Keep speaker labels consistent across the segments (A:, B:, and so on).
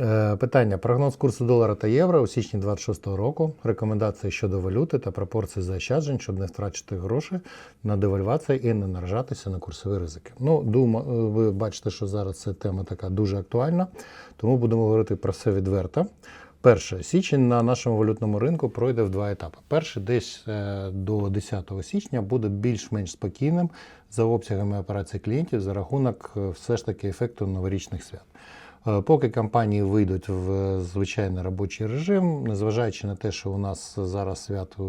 A: Е, Питання: прогноз курсу долара та євро у січні 26-го року. Рекомендації щодо валюти та пропорції заощаджень, щоб не втрачати гроші на девальвацію і не наражатися на курсові ризики. Ну, думаю, ви бачите, що зараз ця тема така дуже актуальна, тому будемо говорити про все відверто. Перше, січень на нашому валютному ринку пройде в два етапи. Перший десь е, до 10 січня буде більш-менш спокійним за обсягами операцій клієнтів за рахунок е, все ж таки ефекту новорічних свят. Е, Поки компанії вийдуть в звичайний робочий режим, незважаючи на те, що у нас зараз свято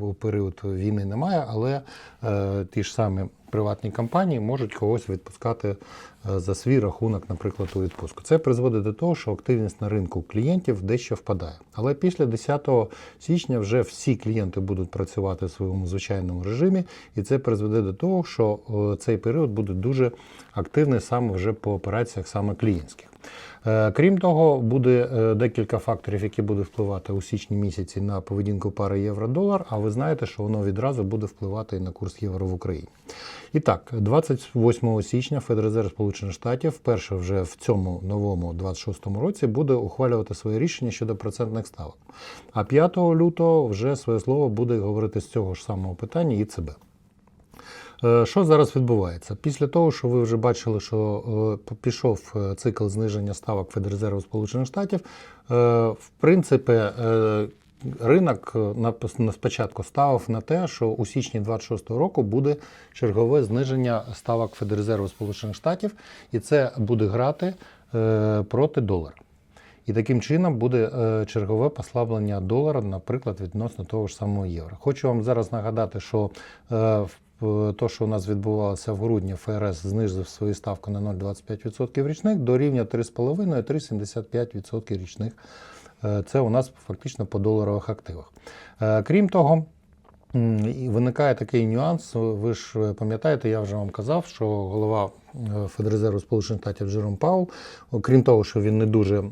A: в період війни немає, але е, ті ж самі приватні компанії можуть когось відпускати е, за свій рахунок, наприклад, у відпустку. Це призводить до того, що активність на ринку клієнтів дещо впадає. Але після 10 січня вже всі клієнти будуть працювати в своєму звичайному режимі, і це призведе до того, що е, цей період буде дуже активний саме вже по операціях саме клієнтських. Е, Крім того, буде е, декілька факторів, які будуть впливати у січні місяці на поведінку пари євро-долар, а ви знаєте, що воно відразу буде впливати і на курс євро в Україні. І так, 28 січня Федрезерв Сполучених Штатів вперше вже в цьому новому 26-му році буде ухвалювати своє рішення щодо процентних ставок. А 5 лютого вже своє слово буде говорити з цього ж самого питання ІЦБ. Е, Що зараз відбувається? Після того, що ви вже бачили, що е, пішов е, цикл зниження ставок Федрезерву Сполучених Штатів, в принципі, ринок е, спочатку ставив на те, що у січні 26-го року буде чергове зниження ставок Федрезерву Сполучених Штатів, і це буде грати е, проти долара. І таким чином буде е, чергове послаблення долара, наприклад, відносно того ж самого євро. Хочу вам зараз нагадати, що то, що у нас відбувалося в грудні, ФРС знизив свою ставку на 0,25% річних до рівня 3,5-3,75% річних. Е, Це у нас фактично по доларових активах. Е, Крім того, виникає такий нюанс. Ви ж е, пам'ятаєте, я вже вам казав, що голова Федрезерву Сполучених Штатів Джером Паул, окрім того, що він не дуже,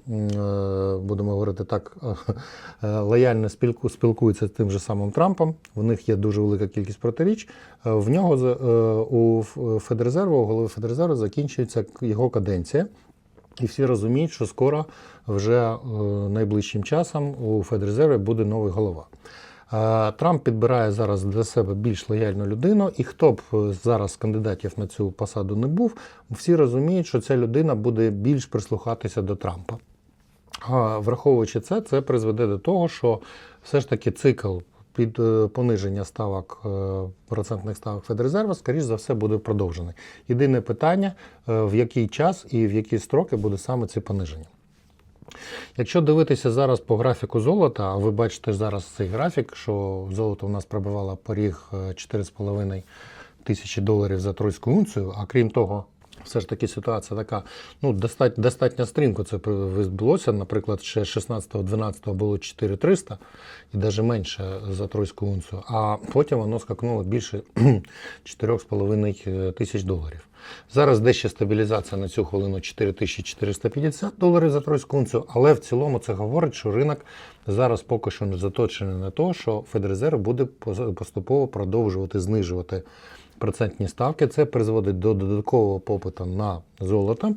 A: будемо говорити так, лояльно спілку- спілкується з тим же самим Трампом. В них є дуже велика кількість протиріч. В нього у Федрезерву, у голови Федрезерву закінчується його каденція. І всі розуміють, що скоро вже е, найближчим часом у Федрезерві буде новий голова. Е, Трамп підбирає зараз для себе більш лояльну людину, і хто б е, зараз з кандидатів на цю посаду не був, всі розуміють, що ця людина буде більш прислухатися до Трампа. Враховуючи це, це призведе до того, що все ж таки цикл під е, пониження ставок е, процентних ставок Федрезерву, скоріш за все, буде продовжений. Єдине питання, е, в який час і в які строки буде саме це пониження. Якщо дивитися зараз по графіку золота, а ви бачите зараз цей графік, що золото у нас пробивало поріг е, 4,5 тисячі доларів за тройську унцію, а крім того, все ж таки ситуація така, ну, достатньо, достатньо стрімко це відбулося. Наприклад, ще 16-12 було 4300 і навіть менше за тройську унцію, а потім воно скакнуло більше 4,5 тисяч доларів. Зараз дещо стабілізація на цю хвилину 4450 доларів за тройську унцію, але в цілому це говорить, що ринок зараз поки що не заточений на те, що Федрезерв буде поступово продовжувати знижувати процентні ставки. Це призводить до додаткового попиту на золото.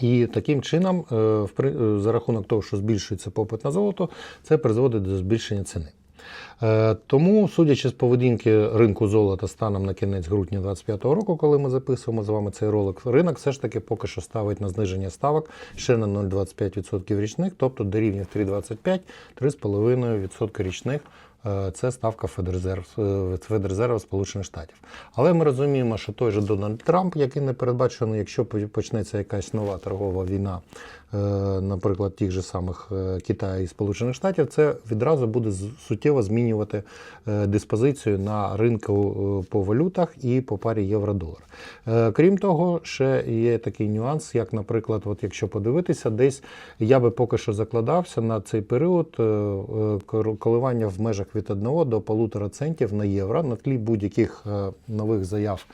A: І таким чином, е, е, за рахунок того, що збільшується попит на золото, це призводить до збільшення ціни. Е, Тому, судячи з поведінки ринку золота станом на кінець грудня 2025 року, коли ми записуємо з вами цей ролик, ринок все ж таки поки що ставить на зниження ставок ще на 0,25% річних, тобто до рівня 3,25-3,5% річних. Е, Це ставка Федрезерв, Федрезерва Сполучених Штатів. Але ми розуміємо, що той же Дональд Трамп, який не передбачений, якщо почнеться якась нова торгова війна, е, наприклад, тих же самих е, Китаю і Сполучених Штатів, це відразу буде суттєво змінювати е, диспозицію на ринку е, по валютах і по парі євро-долар. Е, Крім того, ще є такий нюанс, як, наприклад, от якщо подивитися, десь я би поки що закладався на цей період е, е, коливання в межах від 1 до 1,5 центів на євро на тлі будь-яких е, нових заяв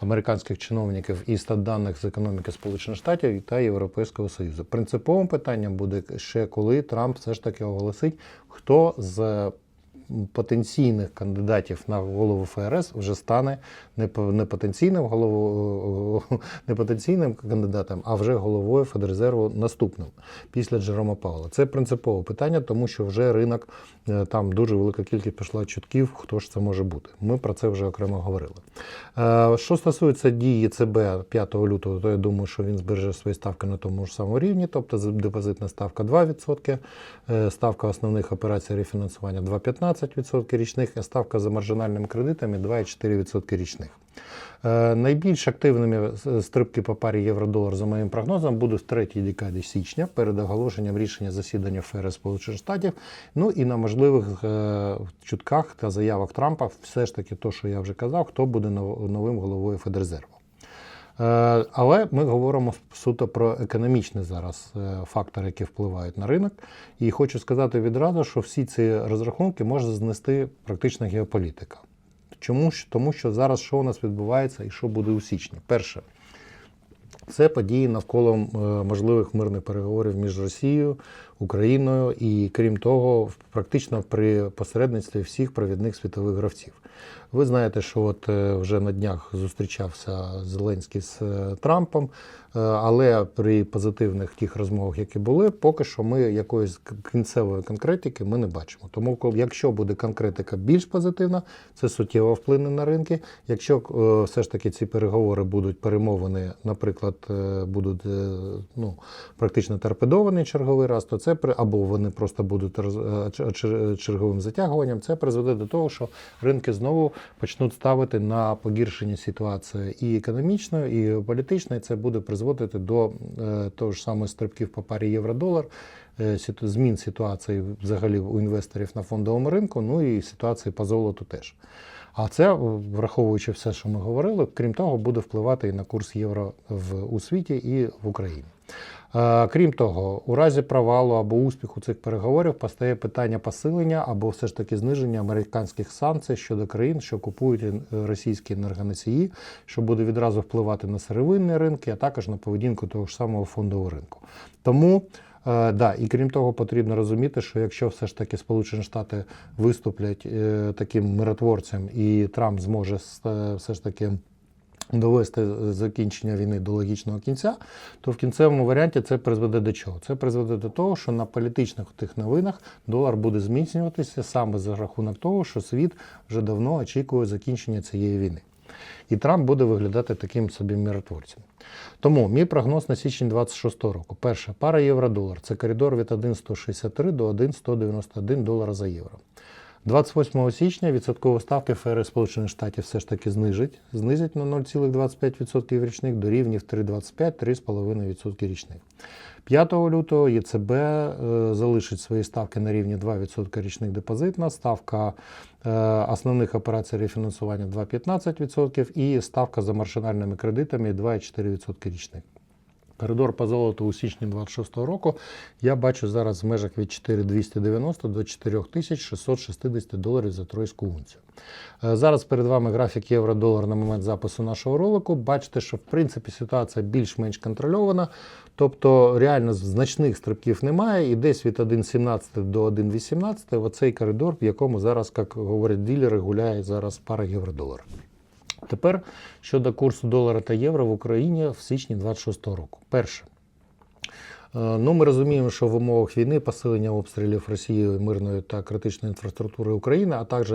A: американських чиновників і статданних з економіки Сполучених Штатів та Європейського Союзу. Принциповим питанням буде ще коли Трамп все ж таки оголосить, хто з потенційних кандидатів на голову ФРС вже стане не потенційним голову не потенційним кандидатом, а вже головою Федрезерву наступним після Джерома Паула. Це принципове питання, тому що вже ринок е, там дуже велика кількість пішла чутків, хто ж це може бути. Ми про це вже окремо говорили. Е, Що стосується дії ЦБ 5 лютого, то я думаю, що він збереже свої ставки на тому ж самому рівні, тобто депозитна ставка 2%, е, ставка основних операцій рефінансування 2,15% річних, а ставка за маржинальними кредитами 2,4% річних. Е, Найбільш активними стрибки по парі євро-долар, за моїм прогнозом, будуть в третій декаді січня перед оголошенням рішення засідання ФРС Сполучених Штатів. Ну і на можливих е, чутках та заявах Трампа, все ж таки, то, що я вже казав, хто буде новим головою Федрезерву. Е, Але ми говоримо суто про економічні зараз е, фактори, які впливають на ринок. І хочу сказати відразу, що всі ці розрахунки може знести практично геополітика. Чому? Тому що зараз що у нас відбувається і що буде у січні? Перше, це події навколо е, можливих мирних переговорів між Росією, Україною і, крім того, практично при посередництві всіх провідних світових гравців. Ви знаєте, що от е, вже на днях зустрічався Зеленський з е, Трампом, е, але при позитивних тих розмовах, які були, поки що ми якоїсь кінцевої конкретики ми не бачимо. Тому, якщо буде конкретика більш позитивна, це суттєво вплине на ринки. Якщо все ж таки ці переговори будуть перемовини, наприклад, будуть ну, практично торпедовані черговий раз, то це або вони просто будуть е, черговим затягуванням. Це призведе до того, що ринки знову почнуть ставити на погіршення ситуації і економічної, і політичної. Це буде призводити до е, того ж самого стрибків по парі євро-долар. е, Змін ситуації взагалі у інвесторів на фондовому ринку, ну і ситуації по золоту теж. А це, враховуючи все, що ми говорили, крім того, буде впливати і на курс євро в, у світі і в Україні. Е, Крім того, у разі провалу або успіху цих переговорів постає питання посилення або все ж таки зниження американських санкцій щодо країн, що купують е, російські енергоносії, що буде відразу впливати на сировинні ринки, а також на поведінку того ж самого фондового ринку. Тому Е, да, і крім того, потрібно розуміти, що якщо все ж таки Сполучені Штати виступлять е, таким миротворцем, і Трамп зможе е, все ж таки довести закінчення війни до логічного кінця, то в кінцевому варіанті це призведе до чого? Це призведе до того, що на політичних тих новинах долар буде зміцнюватися саме за рахунок того, що світ вже давно очікує закінчення цієї війни. І Трамп буде виглядати таким собі миротворцем. Тому мій прогноз на січень 26 року. Перше, пара євро-долар. Це коридор від 1,163 до 1,191 долара за євро. 28 січня відсоткові ставки ФРС Сполучених Штатів все ж таки знижить, знизять на 0,25% річних до рівнів 3,25-3,5% річних. 5 лютого ЄЦБ е, залишить свої ставки на рівні 2% річних депозитна, ставка е, основних операцій рефінансування 2,15% і ставка за маржинальними кредитами 2,4% річних. Коридор по золоту у січні 26 року я бачу зараз в межах від 4290 до 4660 доларів за тройську унцію. Е, Зараз перед вами графік євро-долар на момент запису нашого ролику. Бачите, що в принципі ситуація більш-менш контрольована, тобто реально значних стрибків немає, і десь від 1,17 до 1,18 оцей коридор, в якому зараз, як говорять ділери, гуляє зараз пара євро-долар. Тепер щодо курсу долара та євро в Україні в січні 26 року. Перше. Е, Ну, ми розуміємо, що в умовах війни посилення обстрілів Росією мирної та критичної інфраструктури України, а також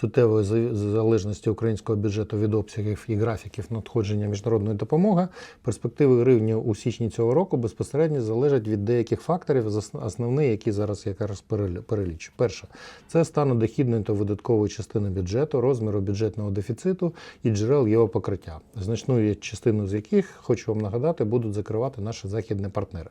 A: суттєвої за- залежності українського бюджету від обсягів і графіків надходження міжнародної допомоги, перспективи гривні у січні цього року безпосередньо залежать від деяких факторів, основні, які зараз якраз перелі- перелічу. Перше, це стан дохідної та видаткової частини бюджету, розміру бюджетного дефіциту і джерел його покриття, значну частину з яких, хочу вам нагадати, будуть закривати наші західні партнери.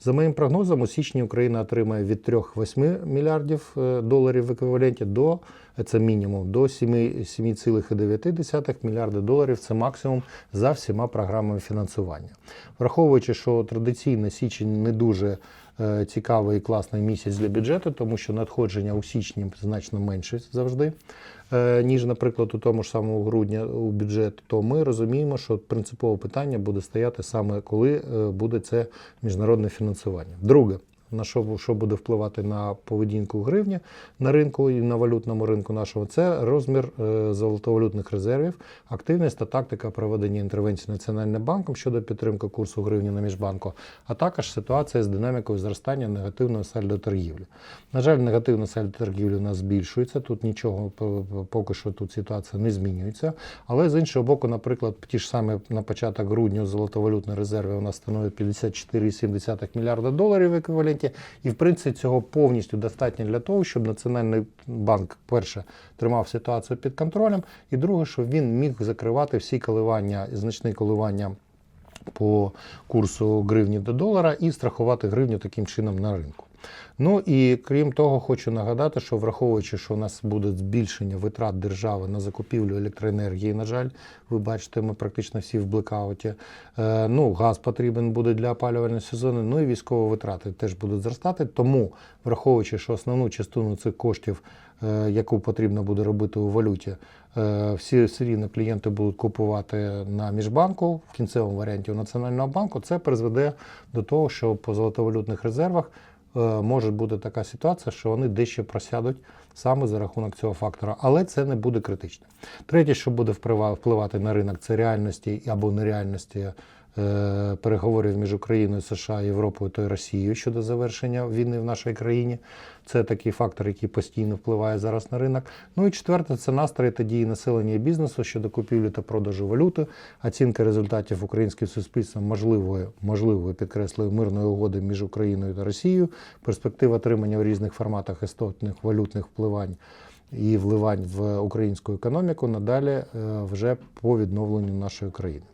A: За моїм прогнозом, у січні Україна отримає від 3,8 мільярдів е, доларів в еквіваленті до це мінімум до 7,9 мільярда доларів. Це максимум за всіма програмами фінансування. Враховуючи, що традиційно січень не дуже е, цікавий і класний місяць для бюджету, тому що надходження у січні значно менше завжди, е, ніж, наприклад, у тому ж самому грудні у бюджет, то ми розуміємо, що принципове питання буде стояти саме коли е, буде це міжнародне фінансування. Друге. На що, що буде впливати на поведінку гривні на ринку і на валютному ринку нашого, це розмір е, золотовалютних резервів, активність та тактика проведення інтервенцій Національним банком щодо підтримки курсу гривні на міжбанку, а також ситуація з динамікою зростання негативного сальдо торгівлі. На жаль, негативне сальдо торгівлі у нас збільшується. Тут нічого поки що тут ситуація не змінюється. Але з іншого боку, наприклад, ті ж саме на початок грудня золотовалютні резерви у нас становить 54,7 мільярда доларів в еквіваленті. І в принципі цього повністю достатньо для того, щоб Національний банк, перше, тримав ситуацію під контролем, і друге, щоб він міг закривати всі коливання, значні коливання по курсу гривні до долара і страхувати гривню таким чином на ринку. Ну і крім того, хочу нагадати, що враховуючи, що у нас буде збільшення витрат держави на закупівлю електроенергії, на жаль, ви бачите, ми практично всі в блекауті. Е, ну, газ потрібен буде для опалювального сезону, ну і військові витрати теж будуть зростати. Тому, враховуючи, що основну частину цих коштів, е, яку потрібно буде робити у валюті, е, всі все клієнти будуть купувати на міжбанку в кінцевому варіанті у Національного банку, це призведе до того, що по золотовалютних резервах може бути така ситуація, що вони дещо просядуть саме за рахунок цього фактора, але це не буде критично. Третє, що буде вплива- впливати на ринок, це реальності або нереальності е, переговорів між Україною, США, Європою та Росією щодо завершення війни в нашій країні. Це такий фактор, який постійно впливає зараз на ринок. Ну і четверте, це настрої та дії населення і бізнесу щодо купівлі та продажу валюти, оцінка результатів українським суспільством можливої, можливої підкреслюю, мирної угоди між Україною та Росією, перспектива отримання в різних форматах істотних валютних впливань і вливань в українську економіку надалі е, вже по відновленню нашої країни.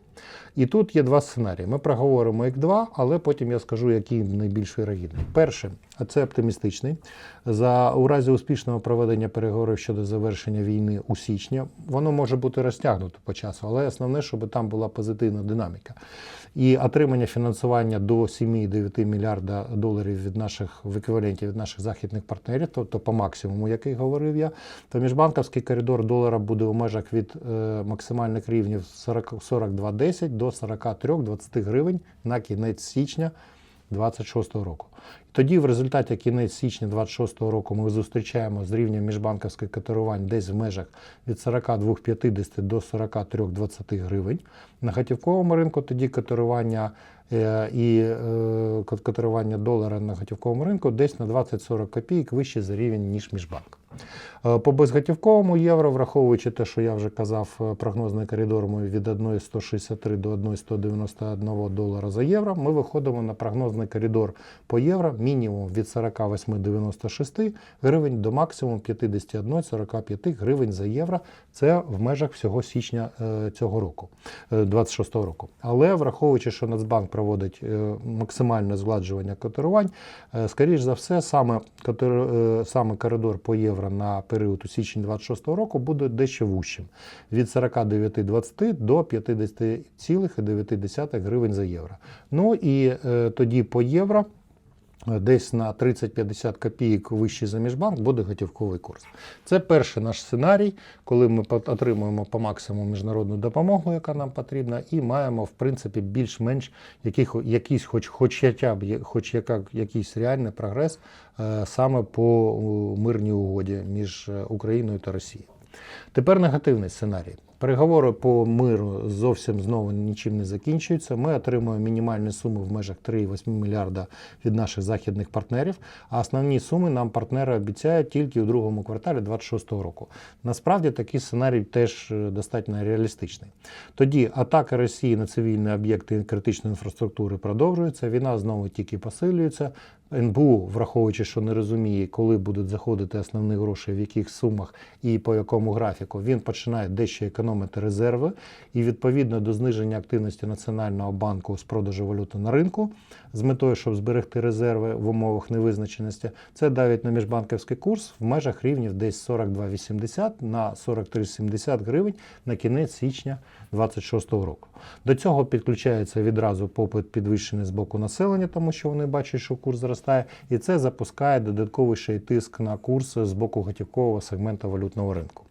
A: І тут є два сценарії. Ми проговоримо їх два, але потім я скажу, який найбільш вірогідний. Перше, а це оптимістичний. За у разі успішного проведення переговорів щодо завершення війни у січні, воно може бути розтягнуто по часу, але основне, щоб там була позитивна динаміка. І отримання фінансування до 7,9 мільярда доларів від наших в еквіваленті від наших західних партнерів, тобто по максимуму, який говорив я, то міжбанківський коридор долара буде у межах від е, максимальних рівнів 40 42,10 до 43,20 гривень на кінець січня 2026 року. Тоді, в результаті кінець січня 2026 року, ми зустрічаємо з рівнем міжбанківських котирувань десь в межах від 42,50 до 43,20 гривень. На готівковому ринку тоді котирування е, і е, котирування долара на готівковому ринку десь на 20-40 копійок вище за рівень, ніж міжбанк. Е, По безготівковому євро, враховуючи те, що я вже казав, е, прогнозний коридор мій від 1,163 до 1,191 долара за євро, ми виходимо на прогнозний коридор по євро мінімум від 48,96 гривень до максимум 51,45 гривень за євро. Це в межах всього січня е, цього року, е, 26 року. Але враховуючи, що Нацбанк проводить максимальне згладжування котирувань, скоріш за все, саме, саме коридор по євро на період у січні 26 року буде дещо вущим від 49,20 до 50,9 гривень за євро. Ну і е, тоді по євро. Десь на 30-50 копійок вищий за міжбанк буде готівковий курс. Це перший наш сценарій, коли ми отримуємо по максимуму міжнародну допомогу, яка нам потрібна, і маємо в принципі більш-менш якийсь, хоч, хоч, хоча б хоч яка, якийсь реальний прогрес е, саме по мирній угоді між е, Україною та Росією. Тепер негативний сценарій. Переговори по миру зовсім знову нічим не закінчуються. Ми отримуємо мінімальні суми в межах 3,8 мільярда від наших західних партнерів. А основні суми нам партнери обіцяють тільки у другому кварталі 2026 року. Насправді такий сценарій теж е, достатньо реалістичний. Тоді атака Росії на цивільні об'єкти критичної інфраструктури продовжується. Війна знову тільки посилюється. НБУ, враховуючи, що не розуміє, коли будуть заходити основні гроші, в яких сумах і по якому графіку, він починає дещо економити резерви. І відповідно до зниження активності Національного банку з продажу валюти на ринку з метою, щоб зберегти резерви в умовах невизначеності, це давить на міжбанківський курс в межах рівнів десь 42,80 на 43,70 гривень на кінець січня 2026 року. До цього підключається відразу попит підвищений з боку населення, тому що вони бачать, що курс зростає, і це запускає додатковий ще й тиск на курс з боку готівкового сегменту валютного ринку.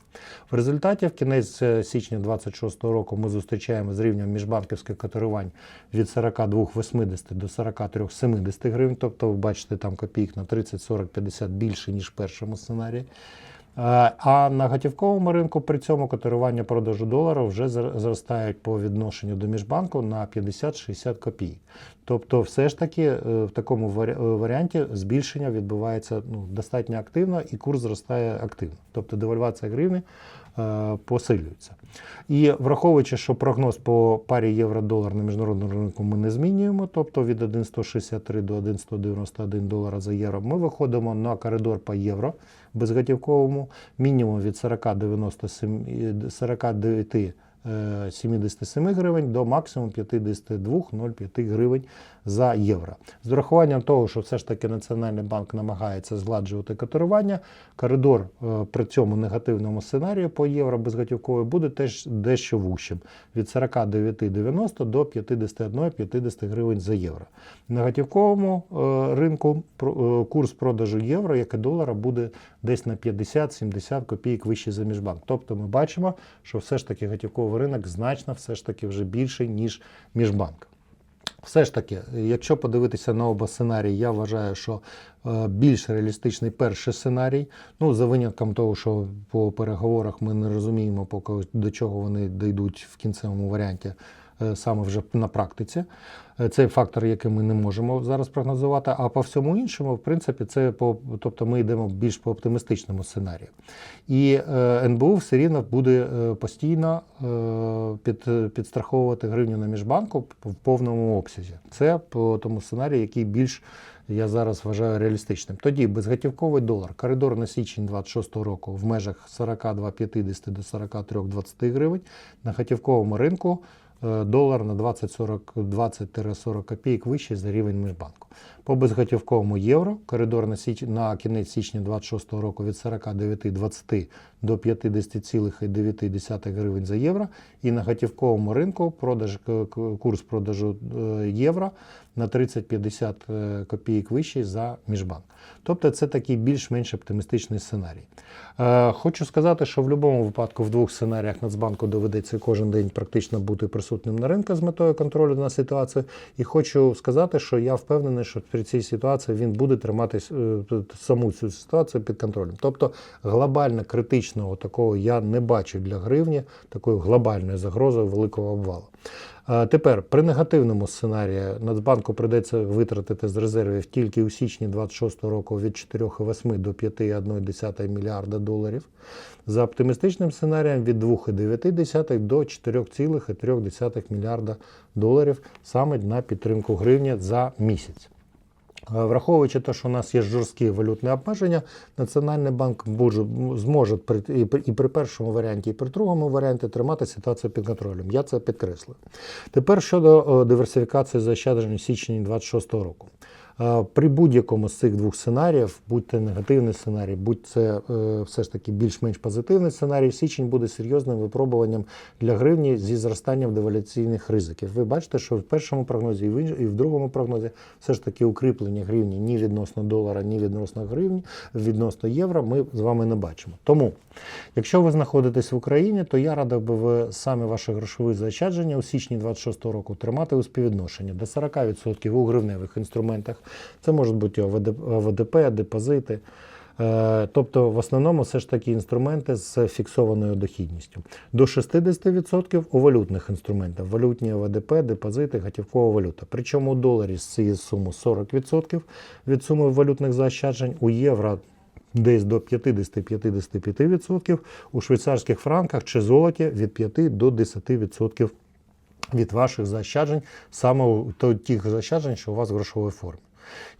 A: В результаті в кінець е, січня 2026 року ми зустрічаємо з рівнем міжбанківських котирувань від 42,80 до 43,70 гривень. Тобто, ви бачите, там копійк на 30, 40, 50 більше, ніж в першому сценарії. Е, А на готівковому ринку при цьому котирування продажу долара вже зростають по відношенню до міжбанку на 50-60 копійок. Тобто, все ж таки е, в такому е, варіанті збільшення відбувається ну, достатньо активно і курс зростає активно. Тобто девальвація гривні посилюється. І враховуючи, що прогноз по парі євро-долар на міжнародному ринку ми не змінюємо, тобто від 1,163 до 1,191 долара за євро, ми виходимо на коридор по євро безготівковому, мінімум від 40,97 49 е, 77 гривень до максимум 52,05 гривень за євро. З урахуванням того, що все ж таки Національний банк намагається згладжувати котирування, коридор е, при цьому негативному сценарію по євро безготівкової буде теж дещо вущим від 49,90 до 51,50 гривень за євро. На готівковому е, ринку е, курс продажу євро, як і долара, буде десь на 50-70 копійок вищий за міжбанк. Тобто ми бачимо, що все ж таки готівковий ринок значно все ж таки вже більший, ніж міжбанк. Все ж таки, якщо подивитися на оба сценарії, я вважаю, що е, більш реалістичний перший сценарій. Ну, за винятком того, що по переговорах ми не розуміємо, поки до чого вони дійдуть в кінцевому варіанті. Е, Саме вже на практиці. Е, Це фактор, який ми не можемо зараз прогнозувати. А по всьому іншому, в принципі, це по тобто ми йдемо більш по оптимістичному сценарію. І е, НБУ все рівно буде постійно під, підстраховувати гривню на міжбанку в повному обсязі. Це по тому сценарію, який більш я зараз вважаю реалістичним. Тоді безготівковий долар, коридор на січень 26 року в межах 42,50 до 43,20 гривень. На готівковому ринку долар на 20-40 20-40 копійок вище за рівень міжбанку. По безготівковому євро коридор на, січ... на кінець січня 26 року від 49,20 до 50,9 гривень за євро. І на готівковому ринку продаж, курс продажу е, євро на 30-50 е, копійок вищий за міжбанк. Тобто це такий більш-менш оптимістичний сценарій. Е, Хочу сказати, що в будь-якому випадку в двох сценаріях Нацбанку доведеться кожен день практично бути присутнім на ринку з метою контролю над ситуацією. І хочу сказати, що я впевнений, що при цій ситуації він буде тримати е, саму цю ситуацію під контролем. Тобто глобально критичного такого я не бачу для гривні, такої глобальної загрози великого обвалу. Е, Тепер при негативному сценарії Нацбанку прийдеться витратити з резервів тільки у січні 26 року від 4,8 до 5,1 мільярда доларів. За оптимістичним сценарієм від 2,9 до 4,3 мільярда доларів саме на підтримку гривні за місяць. Е, Враховуючи те, що у нас є жорсткі валютні обмеження, Національний банк може, зможе і, при, першому варіанті, і при другому варіанті тримати ситуацію під контролем. Я це підкреслив. Тепер щодо е, диверсифікації заощаджень у січні 2026 року. При будь-якому з цих двох сценаріїв, будь це негативний сценарій, будь це е, все ж таки більш-менш позитивний сценарій, січень буде серйозним випробуванням для гривні зі зростанням деваляційних ризиків. Ви бачите, що в першому прогнозі і в, другому прогнозі все ж таки укріплення гривні ні відносно долара, ні відносно гривні, відносно євро ми з вами не бачимо. Тому, якщо ви знаходитесь в Україні, то я радив би ви саме ваші грошові заощадження у січні 26 року тримати у співвідношенні до 40% у гривневих інструментах. Це можуть бути ОВД- ОВДП, депозити. Е, Тобто, в основному все ж таки інструменти з фіксованою дохідністю. До 60% у валютних інструментах, валютні ОВДП, депозити, готівкова валюта. Причому у доларі з цієї суми 40% від суми валютних заощаджень, у євро десь до 50-55%, у швейцарських франках чи золоті від 5 до 10% від ваших заощаджень, саме тих заощаджень, що у вас в грошовій формі.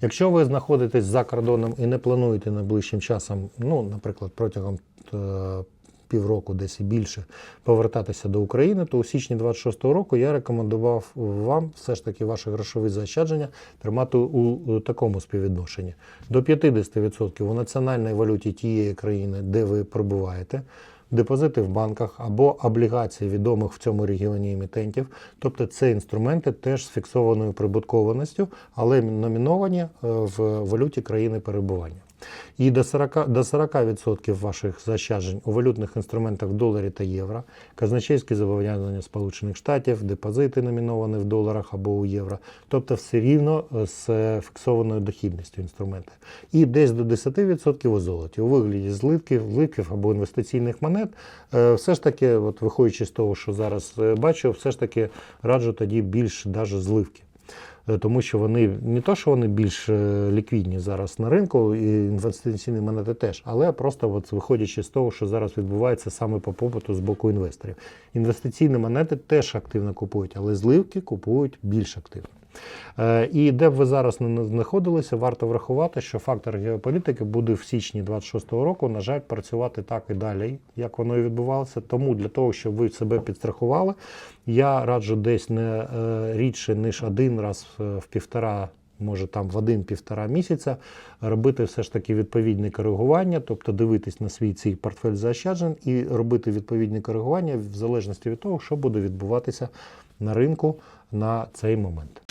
A: Якщо ви знаходитесь за кордоном і не плануєте найближчим часом, ну, наприклад, протягом е, півроку, десь і більше, повертатися до України, то у січні 26-го року я рекомендував вам все ж таки ваші грошові заощадження тримати у, такому співвідношенні. До 50% у національній валюті тієї країни, де ви перебуваєте, депозити в банках або облігації відомих в цьому регіоні емітентів. Тобто це інструменти теж з фіксованою прибуткованістю, але номіновані е, в валюті країни перебування. І до 40%, до 40% ваших заощаджень у валютних інструментах в доларі та євро, казначейські зобов'язання Сполучених Штатів, депозити номіновані в доларах або у євро, тобто все рівно е, з фіксованою дохідністю інструментів. І десь до 10% у золоті у вигляді злитків, злитків або інвестиційних монет. Е, Все ж таки, от виходячи з того, що зараз е, бачу, все ж таки раджу тоді більш даже зливки. Е, Тому що вони не то, що вони більш е, ліквідні зараз на ринку, і інвестиційні монети теж, але просто от виходячи з того, що зараз відбувається саме по попиту з боку інвесторів. Інвестиційні монети теж активно купують, але зливки купують більш активно. Е, І де б ви зараз не знаходилися, варто врахувати, що фактор геополітики буде в січні 26-го року, на жаль, працювати так і далі, як воно і відбувалося. Тому для того, щоб ви себе підстрахували, я раджу десь не е, рідше, ніж один раз е, в півтора. Може там в один-півтора місяця робити все ж таки відповідне коригування, тобто дивитись на свій цей портфель заощаджень і робити відповідні коригування в залежності від того, що буде відбуватися на ринку на цей момент.